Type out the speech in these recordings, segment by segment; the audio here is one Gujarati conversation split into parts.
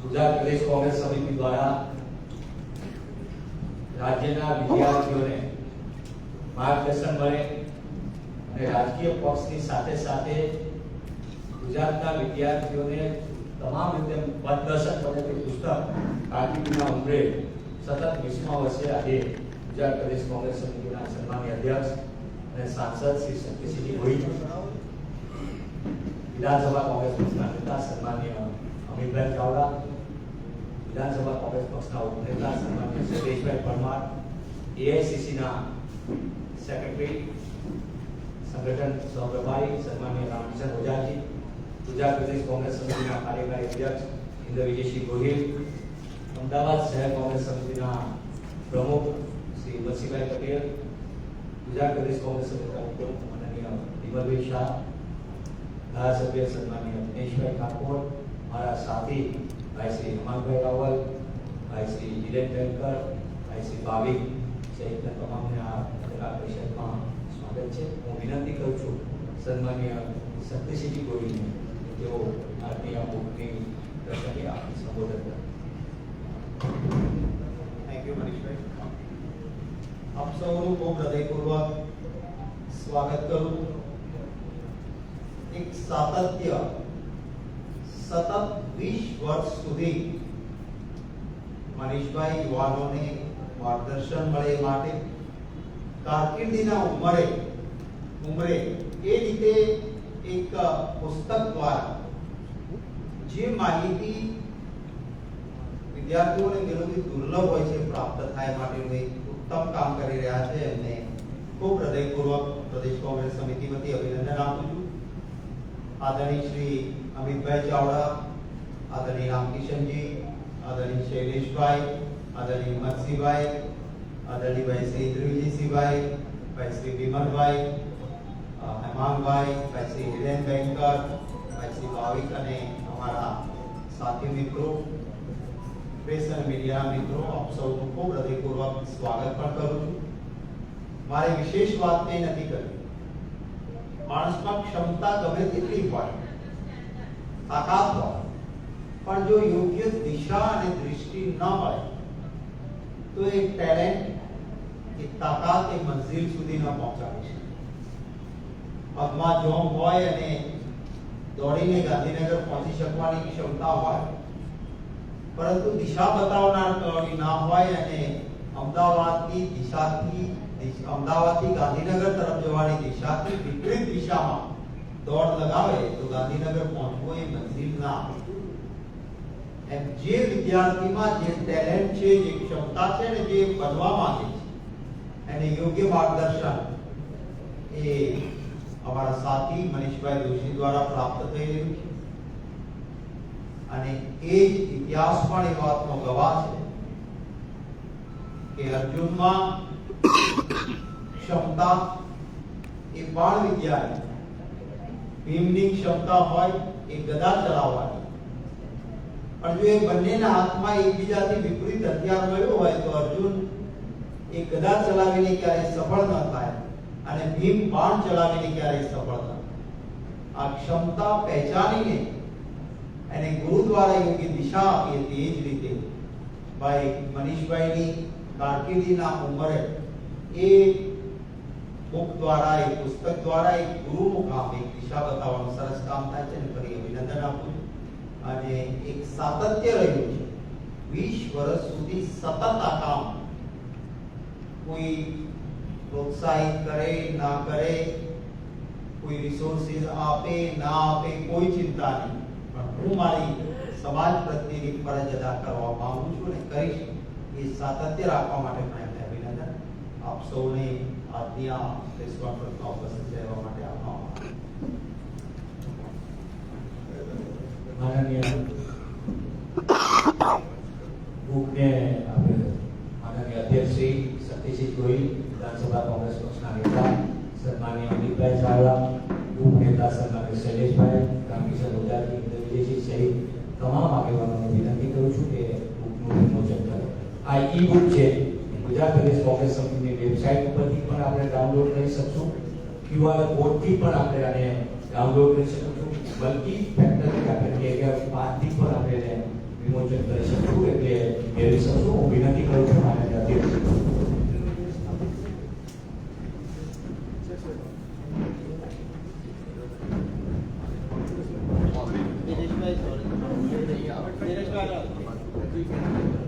ગુજરાત પ્રદેશ કોંગ્રેસ સમિતિ દ્વારા રાજ્યના વિદ્યાર્થીઓને માર્ગદર્શન મળે અને રાજકીય પક્ષની સાથે સાથે ગુજરાતના વિદ્યાર્થીઓને તમામ રીતે પથદર્શક બને તે પુસ્તક કારકિર્દીના ઉમરે સતત વીસમા વર્ષે આજે ગુજરાત પ્રદેશ કોંગ્રેસ સમિતિના સન્માનીય અધ્યક્ષ અને સાંસદ શ્રી શક્તિસિંહજી ગોહિલ વિધાનસભા કોંગ્રેસ પક્ષના નેતા સન્માનીય અમિતભાઈ ચાવડા વિધાનસભા કોંગ્રેસ પક્ષના ઉપનેતા સન્માનીય શૈલેષભાઈ પરમાર એઆઈસીસીના સેક્રેટરી સંગઠન સહપ્રભારી સન્માનીય રામકૃષ્ણ ઓઝાજી ગુજરાત પ્રદેશ કોંગ્રેસ સમિતિના કાર્યકારી અધ્યક્ષ ઇન્દ્ર વિજયસિંહ ગોહિલ અમદાવાદ શહેર કોંગ્રેસ સમિતિના પ્રમુખ શ્રી વસીભાઈ પટેલ ગુજરાત પ્રદેશ કોંગ્રેસ સમિતિના ઉપપ્રમુખ માનનીય વિમલભાઈ શાહ ધારાસભ્ય સન્માનીય દિનેશભાઈ ઠાકોર મારા સાથી ભાઈ શ્રી હેમાંગભાઈ રાવલ ભાઈ શ્રી જીરેન બેનકર ભાઈ શ્રી ભાવિક સહિતના તમામને આ પત્રકાર પરિષદમાં સ્વાગત છે હું વિનંતી કરું છું સન્માનીય શક્તિસિંહજી ગોહિલને કે તેઓ આજની આ બુકની પ્રસંગે આપની સંબોધન કરે થેન્ક યુ મનીષભાઈ આપ સૌનું ખૂબ હૃદયપૂર્વક સ્વાગત કરું એક સાતત્ય સતત વીસ વર્ષ સુધી મનીષભાઈ યુવાનોને માર્ગદર્શન મળે માટે, કારકિર્દીના ઉંમરે ઉંમરે એ રીતે એક પુસ્તક દ્વારા જે માહિતી વિદ્યાર્થીઓને મેળવવી દુર્લભ હોય છે, પ્રાપ્ત થાય માટેનું એક ઉત્તમ કામ કરી રહ્યા છે. એમને ખૂબ હૃદયપૂર્વક પ્રદેશ કોંગ્રેસ સમિતિ વતી અભિનંદન આપું છું. આદરણીય શ્રી અમિતભાઈ ચાવડા આદરણીય રામકિશનજી આદરણીય શૈલેષભાઈ આદરણીય હિંમતસિંહભાઈ આદરણીય ભાઈ શ્રી ઇન્દ્રવિજયસિંહભાઈ ભાઈ શ્રી વિમલભાઈ અ, હેમાંગભાઈ ભાઈ શ્રી હિરેન બેંકર ભાઈ શ્રી ભાવિક અને અમારા સાથી મિત્રો પ્રેસ અને મીડિયા મિત્રો આપ સૌનું ખૂબ હૃદયપૂર્વક સ્વાગત પણ કરું છું મારે વિશેષ વાત કંઈ નથી કરવી માણસમાં ક્ષમતા ગમે તેટલી હોય તાકાત હોય પણ જો યોગ્ય દિશા અને દૃષ્ટિ ન મળે તો એ ટેલેન્ટ એ તાકાત એ મંઝિલ સુધી ન પહોંચાડી શકે પગમાં જોમ હોય અને દોડીને ગાંધીનગર પહોંચી શકવાની ક્ષમતા હોય પરંતુ દિશા બતાવનાર કડી ના હોય અને અમદાવાદની દિશાથી દિશ- અમદાવાદથી ગાંધીનગર તરફ જવાની દિશાથી વિપરીત દિશામાં દોડ લગાવે તો ગાંધીનગર પહોંચવો એ મંજિલ ના. એમ જે વિદ્યાર્થીમાં જે ટેલેન્ટ છે, જે ક્ષમતા છે ને જે બનવા માંગે છે, એને યોગ્ય માર્ગદર્શન એ અમારા સાથી મનીષભાઈ જોશી દ્વારા પ્રાપ્ત રહ્યું છે અને એ જ ઇતિહાસ પણ એ વાતનો ગવાહ છે કે અર્જુનમાં ક્ષમતા એ બાળ વિદ્યાની ભીમની ક્ષમતા હોય, એ ગદા ચલાવવાની પણ જો એ બંનેના હાથમાં એકબીજાથી વિપરીત હથિયાર મળ્યું હોય, તો અર્જુન એ ગદા ચલાવીને ક્યારેય સફળ ન થાય અને ભીમ બાણ ચલાવીને ક્યારેય સફળ થાય. આ ક્ષમતા પહેચાનીને એને ગુરુ દ્વારા યોગ્ય દિશા આપી હતી એ જ રીતે ભાઈ મનીષભાઈની કારકિર્દીના ઉંમરે એ બુક દ્વારા, એક પુસ્તક દ્વારા, એક ગુરુ મુકામ એક દિશા બતાવવાનું સરસ કામ થાય છે અને ફરી અભિનંદન આપું અને એક સાતત્ય રહ્યું છે. વીસ વર્ષ સુધી સતત આ કામ કોઈ પ્રોત્સાહિત કરે, ના કરે, કોઈ રિસોર્સિસ આપે, ના આપે, કોઈ ચિંતા નહીં. પણ હું મારી સમાજ પ્રત્યેની ફરજ અદા કરવા માંગુ છું અને કરીશ. એ સાતત્ય રાખવા માટે અભિનંદન આપ સૌને આજની આ પ્રેસ કોન્ફરન્સમાં ઉપસ્થિત રહેવા માટે આપનો આભાર માનનીય બુકને આપણે માનનીય અધ્યક્ષ શ્રી શક્તિસિંહ ગોહિલ વિધાનસભા કોંગ્રેસ પક્ષના નેતા સન્માનીય અમિતભાઈ ચાવડા બુક નેતા સન્માનીય શૈલેષભાઈ રામકિશન ઓઝાજી ઇન્દ્ર વિજયસિંહ સહિત તમામ આગેવાનોને વિનંતી કરું છું કે બુકનું વિમોચન કરે આ ઈ બુક છે ગુજરાત પ્રદેશ કોંગ્રેસ સમિતિની વેબસાઇટ ઉપરથી પણ આપણે ડાઉનલોડ કરી શકશું ક્યુઆર કોડથી પણ આપણે આને ડાઉનલોડ કરી શકશું બલ્કિ ફેક્ટરી આપણે કે પાંચથી પણ આપણે એને વિમોચન કરી શકું એટલે મેળવી શકશું હું વિનંતી કરું છું માન્ય અધ્યક્ષ દિનેશભાઈ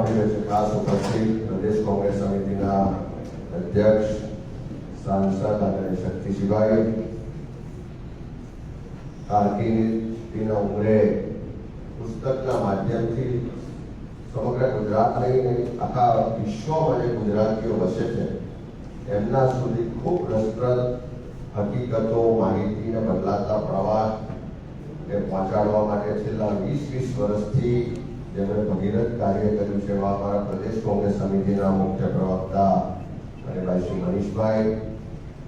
વાર્તામાં આપણી વચ્ચે ખાસ ઉપસ્થિત પ્રદેશ કોંગ્રેસ સમિતિના અધ્યક્ષ સાંસદ અને શક્તિસિંહભાઈ કારકિર્દીના ઉમરે પુસ્તકના માધ્યમથી સમગ્ર ગુજરાત નહીં આખા વિશ્વમાં જે ગુજરાતીઓ વસે છે એમના સુધી ખૂબ રસપ્રદ હકીકતો માહિતી અને બદલાતા પ્રવાહ એ પહોંચાડવા માટે છેલ્લા વીસ વીસ વર્ષથી જેમણે ભગીરથ કાર્ય કર્યું છે એવા અમારા પ્રદેશ કોંગ્રેસ સમિતિના મુખ્ય પ્રવક્તા અને ભાઈ શ્રી મનીષભાઈ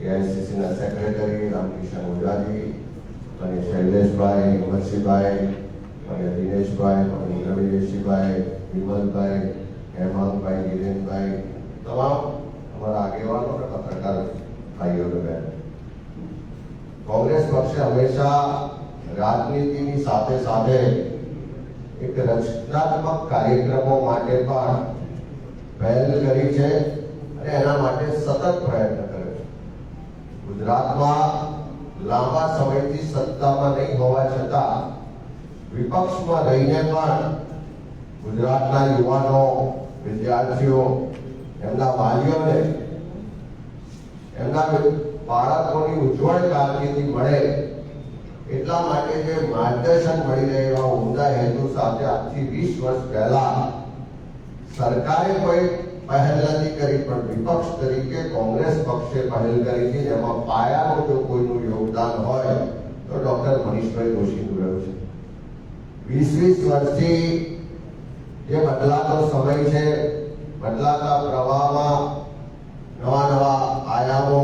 એઆઈસીસીના સેક્રેટરી રામકિશન ઓઝાજી અને શૈલેષભાઈ હિંમતસિંહભાઈ અને દિનેશભાઈ અને રવિશીભાઈ વિમલભાઈ હેમાંગભાઈ ગિરેનભાઈ તમામ અમારા આગેવાનો અને પત્રકાર ભાઈઓ અને બહેનો કોંગ્રેસ પક્ષે હંમેશા રાજનીતિની સાથે સાથે એક રચનાત્મક કાર્યક્રમો માટે પણ પહેલ કરી છે અને એના માટે સતત પ્રયત્ન કર્યો છે. ગુજરાતમાં લાંબા સમયથી સત્તામાં નહીં હોવા છતાં વિપક્ષમાં રહીને પણ ગુજરાતના યુવાનો, વિદ્યાર્થીઓ, એમના વાલીઓને, એમના બાળકોની ઉજ્જવળ કારકિર્દી મળે એટલા માટે જે માર્ગદર્શન મળી રહે ઉમદા હેતુ સાથે આજથી વીસ વર્ષ પહેલા સરકારે કોઈ પહેલ નથી કરી પણ વિપક્ષ તરીકે કોંગ્રેસ પક્ષે પહેલ કરી છે. જેમાં પાયાનું જો કોઈનું યોગદાન હોય તો ડોક્ટર મનીષભાઈ જોશીનું રહ્યું છે. વીસ વીસ વર્ષથી જે બદલાતો સમય છે, બદલાતા પ્રવાહમાં નવા નવા આયામો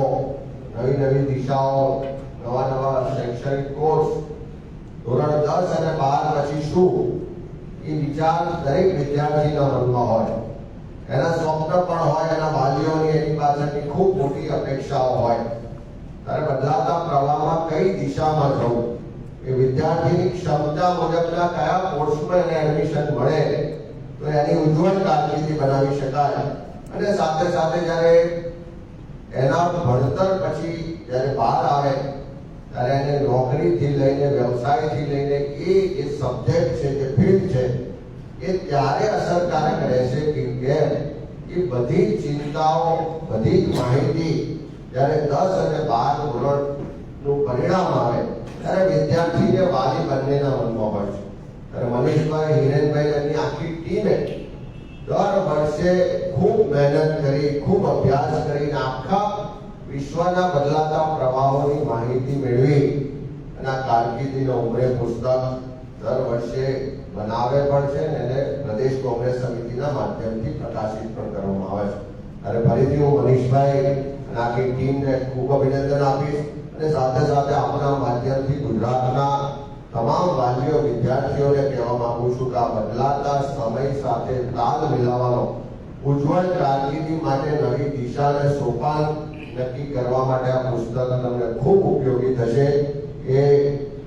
નવી નવી દિશાઓ નવા નવા શૈક્ષણિક કોર્સ ધોરણ દસ અને બાર પછી શું? એ વિચાર દરેક વિદ્યાર્થીના મનમાં હોય. એના સ્વપ્ન પણ હોય, એના વાલીઓની એની પાછળની ખૂબ મોટી અપેક્ષાઓ હોય. ત્યારે બદલાતા પ્રવાહમાં કઈ દિશામાં જવું? એ વિદ્યાર્થીની ક્ષમતા મુજબના કયા કોર્સમાં એને એડમિશન મળે, તો એની ઉજ્જવળ કારકિર્દી બનાવી શકાય. અને સાથે સાથે જ્યારે એના ભણતર પછી જ્યારે બહાર આવે ત્યારે એને નોકરીથી લઈને, વ્યવસાયથી લઈને એ જે સબ્જેક્ટ છે, જે ફિલ્ડ છે, એ ત્યારે અસરકારક રહેશે કે કેમ એ બધી ચિંતાઓ, બધી જ માહિતી જ્યારે દસ અને બાર ધોરણનું પરિણામ આવે, ત્યારે વિદ્યાર્થીને વાલી બંનેના મનમાં હોય છે. ત્યારે મનીષભાઈ હિરેનભાઈ એમની આખી ટીમે દર વર્ષે ખૂબ મહેનત કરી, ખૂબ અભ્યાસ કરીને આખા વિશ્વના બદલાતા પ્રવાહોની માહિતી મેળવી અને આ કારકિર્દીનો ઉમરે પુસ્તક દર વર્ષે બનાવે પણ છે અને એને પ્રદેશ કોંગ્રેસ સમિતિના માધ્યમથી પ્રકાશિત પણ કરવામાં આવે છે. અને ફરીથી હું મનીષભાઈ અને આખી ટીમને ખૂબ અભિનંદન આપીશ અને સાથે સાથે આપણા માધ્યમથી ગુજરાતના તમામ વાલીઓ, વિદ્યાર્થીઓને કહેવા માંગુ છું કે આ બદલાતા સમય સાથે તાલ મિલાવવાનો ઉજ્જવળ કારકિર્દી માટે નવી દિશા અને સોપાન નક્કી કરવા માટે આ પુસ્તક તમને ખૂબ ઉપયોગી થશે એ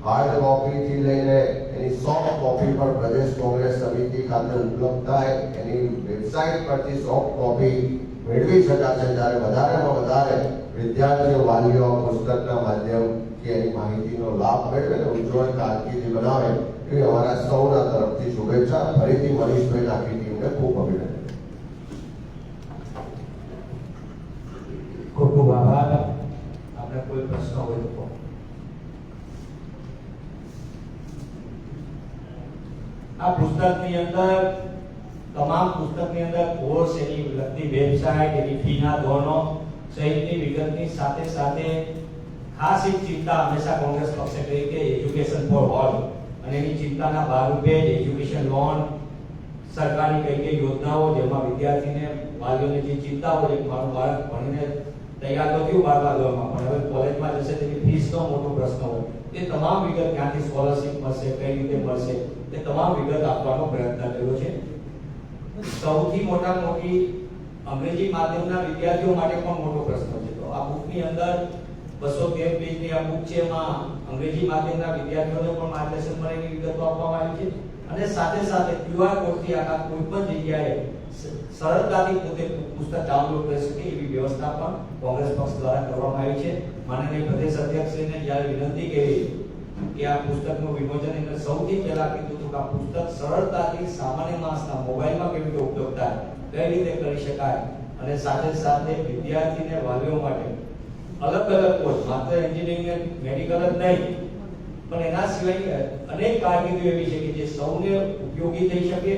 હાર્ડ કોપીથી લઈને એની સોફ્ટ કોપી પણ પ્રદેશ કોંગ્રેસ સમિતિ ખાતે ઉપલબ્ધ થાય એની વેબસાઇટ પરથી સોફ્ટ કોપી મેળવી શકાશે ત્યારે વધારેમાં વધારે વિદ્યાર્થીઓ વાલીઓ આ પુસ્તકના માધ્યમથી એની માહિતીનો લાભ મેળવે અને ઉજ્જવળ કારકિર્દી બનાવે એવી અમારા સૌના તરફથી શુભેચ્છા ફરીથી મનીષભાઈ આખી ટીમને ખૂબ અભિનંદન આપણે કોઈ પ્રશ્ન હોય તો કહો. આ પુસ્તકની અંદર તમામ પુસ્તકની અંદર કોર્સ એની લગતી વેબસાઇટ એની ફીના ધોરણો સહિતની વિગતની સાથે સાથે ખાસ એક ચિંતા હંમેશા કોંગ્રેસ પક્ષે કરી કે એજ્યુકેશન ફોર ઓલ અને એની ચિંતાના ભાગરૂપે જ એજ્યુકેશન લોન સરકારની કઈ કઈ યોજનાઓ જેમાં વિદ્યાર્થીને વાલીઓને જે ચિંતા હોય કે મારું બાળક ભણીને તૈયાર તો થયું બારમા ધોરણમાં પણ હવે કોલેજમાં જશે તેની ફીસનો મોટો પ્રશ્ન હોય. તે તમામ વિગત ક્યાંથી સ્કોલરશિપ મળશે, કઈ રીતે મળશે તે તમામ વિગત આપવાનો પ્રયત્ન કર્યો છે. સૌથી મોટા મોટી અંગ્રેજી માધ્યમના વિદ્યાર્થીઓ માટે પણ મોટો પ્રશ્ન છે. તો આ બુકની અંદર બસો તેર પેજની આ બુક છે એમાં અંગ્રેજી માધ્યમના વિદ્યાર્થીઓને પણ માર્ગદર્શન મળે એવી વિગતો આપવામાં આવી છે. અને સાથે સાથે ક્યુઆર કોડથી આખા કોઈ પણ જગ્યાએ સરળતાથી પોતે પુસ્તક ડાઉનલોડ કરી શકે એવી વ્યવસ્થા પણ કોંગ્રેસ પક્ષ દ્વારા કરવામાં આવી છે. માનનીય પ્રદેશ અધ્યક્ષને જ્યારે વિનંતી કરી કે આ પુસ્તકનું વિમોચન એને સૌથી પહેલા કીધું હતું કે આ પુસ્તક સરળતાથી સામાન્ય માણસના મોબાઈલમાં કેવી રીતે ઉપયોગ થાય, કઈ રીતે કરી શકાય અને સાથે સાથે વિદ્યાર્થીને વાલીઓ માટે અલગ અલગ કોર્સ, માત્ર એન્જિનિયરિંગ મેડિકલ જ નહીં, પણ એના સિવાય અનેક કારકિર્દીઓ એવી છે કે જે સૌને ઉપયોગી થઈ શકે.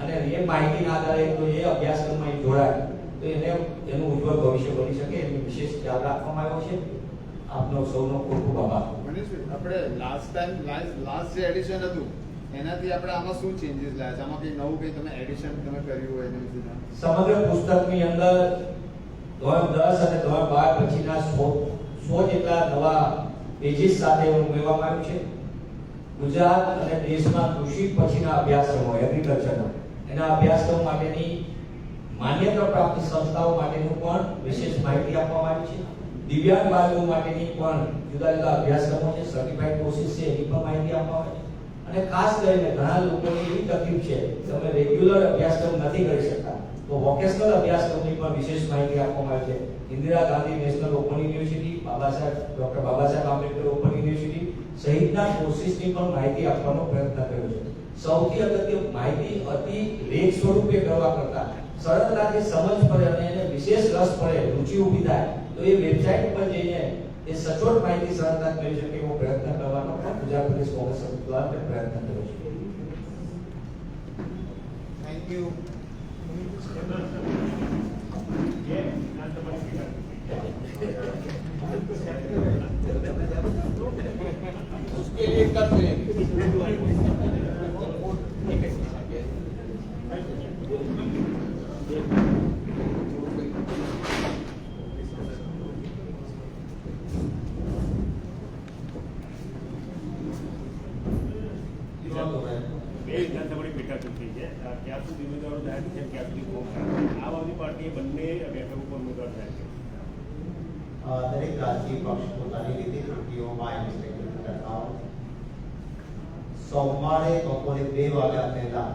અને એ માહિતીના આધારે તો એ અભ્યાસક્રમમાં જોડાય તો એને એનું ઉજ્જવળ ભવિષ્ય બની શકે એનું વિશેષ ખ્યાલ રાખવામાં આવ્યો છે. આપનો સૌનો ખૂબ ખૂબ આભાર. મનીષભાઈ આપણે લાસ્ટ ટાઈમ લાસ્ટ જે એડિશન હતું એનાથી આપણે આમાં શું ચેન્જીસ લાવ્યા છે? આમાં કંઈ નવું કંઈ તમે એડિશન તમે કર્યું હોય એના વિશે સમગ્ર પુસ્તકની અંદર ધોરણ દસ અને ધોરણ બાર પછીના સો સો જેટલા નવા પેજીસ સાથે ઉમેરવામાં આવ્યું છે. ગુજરાત અને દેશમાં કૃષિ પછીના અભ્યાસક્રમો એગ્રીકલ્ચરના એના અભ્યાસક્રમ માટેની માન્યતા પ્રાપ્ત સંસ્થાઓ માટેનું પણ વિશેષ માહિતી આપવામાં આવી છે. દિવ્યાંગ બાળકો માટેની પણ જુદા જુદા અભ્યાસક્રમો છે સર્ટિફાઈડ કોર્સિસ છે, એની પણ માહિતી આપવામાં આવી છે. અને ખાસ કરીને ઘણા લોકોની એવી તકલીફ છે તમે રેગ્યુલર અભ્યાસક્રમ નથી કરી શકતા. તો વોકેશનલ અભ્યાસક્રમની પણ વિશેષ માહિતી આપવામાં આવી છે. Indira Gandhi national open university Baba Saheb doctor Baba Saheb Ambedkar open university સહિતના કોર્સિસની પણ માહિતી આપવાનો પ્રયત્ન કર્યો છે સૌથી અગત્ય માહિતી અતિ લેખ સ્વરૂપે કરવા કરતા સરળતાથી સમજ પડે અને એને વિશેષ રસ પડે રુચિ ઊભી થાય તો એ વેબસાઇટ પર જઈને એ સચોટ માહિતી સરળતા મળી શકે એવો પ્રયત્ન કરવાનો પણ ગુજરાત પ્રદેશ કોંગ્રેસ દ્વારા પ્રયત્ન કર્યો છે થેન્ક યુ Yeah. આમ આદમી પાર્ટીએ બંને બેઠક ઉપર ઉમેદવાર જાહેર કર્યા અ, દરેક રાજકીય પક્ષ પોતાની રીતે ચૂંટણીઓમાં એની સ્ટ્રેટેજી કરતા હોય સોમવારે બપોરે બે વાગ્યા પહેલા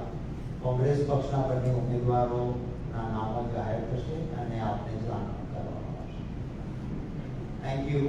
કોંગ્રેસ પક્ષના બંને ઉમેદવારોના નામો જાહેર થશે અને આપને જાણ કરવામાં આવશે થેન્ક યુ